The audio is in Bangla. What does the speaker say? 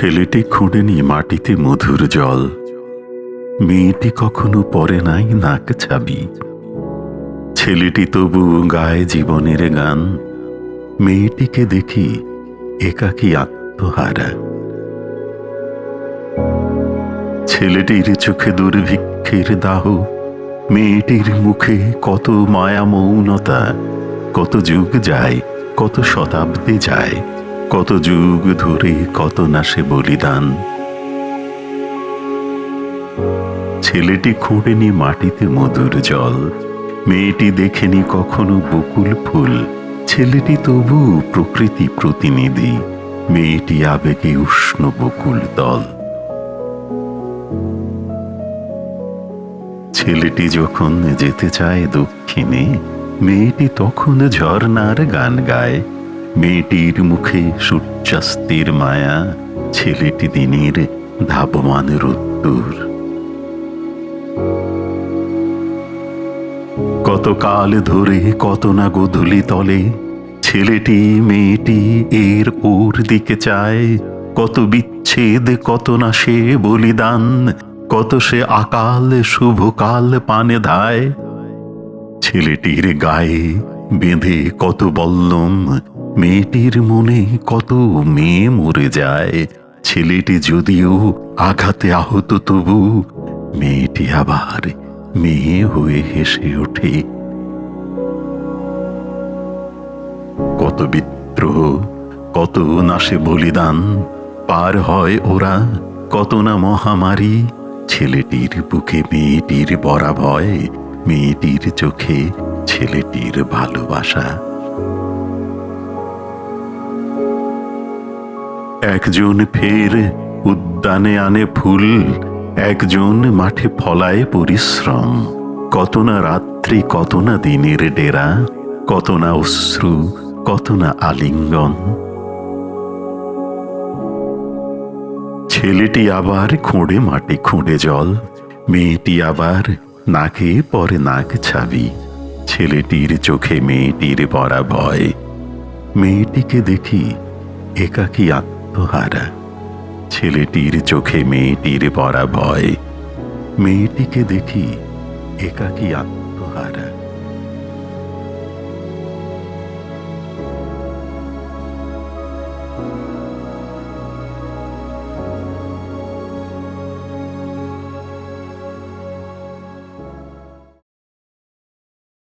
ছেলেটি খুঁড়েনি মাটিতে মধুর জল। মেয়েটি কখনো পরে নাই নাক ছাবি ছেলেটি তবু গায়ে জীবনের গান। মেয়েটিকে দেখি একাকী আত্মহারা। ছেলেটির চোখে দুর্ভিক্ষের দাহ। মেয়েটির মুখে কত মায়া মৌনতা কত যুগ যায়, কত শতাব্দী যায়। কত যুগ ধরে কত না সে বলিদান। ছেলেটি খুঁড়েনি মাটিতে মধুর জল, মেয়েটি দেখেনি কখনো বকুল ফুল। ছেলেটি তবু প্রকৃতি প্রতিনিধি, মেয়েটি আবেগে উষ্ণ বকুল দল। ছেলেটি যখন যেতে চায় দক্ষিণে, মেয়েটি তখন ঝর্ণার গান গায়। মেয়েটির মুখে সূর্যাস্তের মায়া, ছেলেটি দিনের ধাবমান রোদ্দুর। কত কাল ধরে কত না গোধূলি তলে, ছেলেটি, মেয়েটি এর ওর দিকে চায়। কত বিচ্ছেদ, কত না সে বলিদান, কত সে আকাল, শুভকাল পানে ধায়। ছেলেটির গায়ে বেঁধে কত বল্লম মেয়েটির মনে কত মেয়ে মরে যায়। ছেলেটি যদিও আঘাতে আহত তবু মেয়েটি আবার মেয়ে হয়ে হেসে ওঠে। কত বিদ্রোহ, কত না সে বলিদান, পার হয় ওরা, কত না মহামারী। ছেলেটির বুকে মেয়েটির বরা ভয় মেয়েটির চোখে ছেলেটির ভালোবাসা। একজন ফের উদ্যানে আনে ফুল, একজন মাঠে ফলায় পরিশ্রম। কত না রাত্রি, কত না দিনের ডেরা, কত না অশ্রু, কত না আলিঙ্গন। ছেলেটি আবার খুঁড়ে মাটি খুঁড়ে জল, মেয়েটি আবার নাকে পরে নাক ছাবি। ছেলেটির চোখে মেয়েটির বরা ভয় মেয়েটিকে দেখি একাকী আত্মহারা ছেলেটির চোখে মেয়েটির পরা ভয় মেয়েটিকে দেখি একাকি আত্মহারা।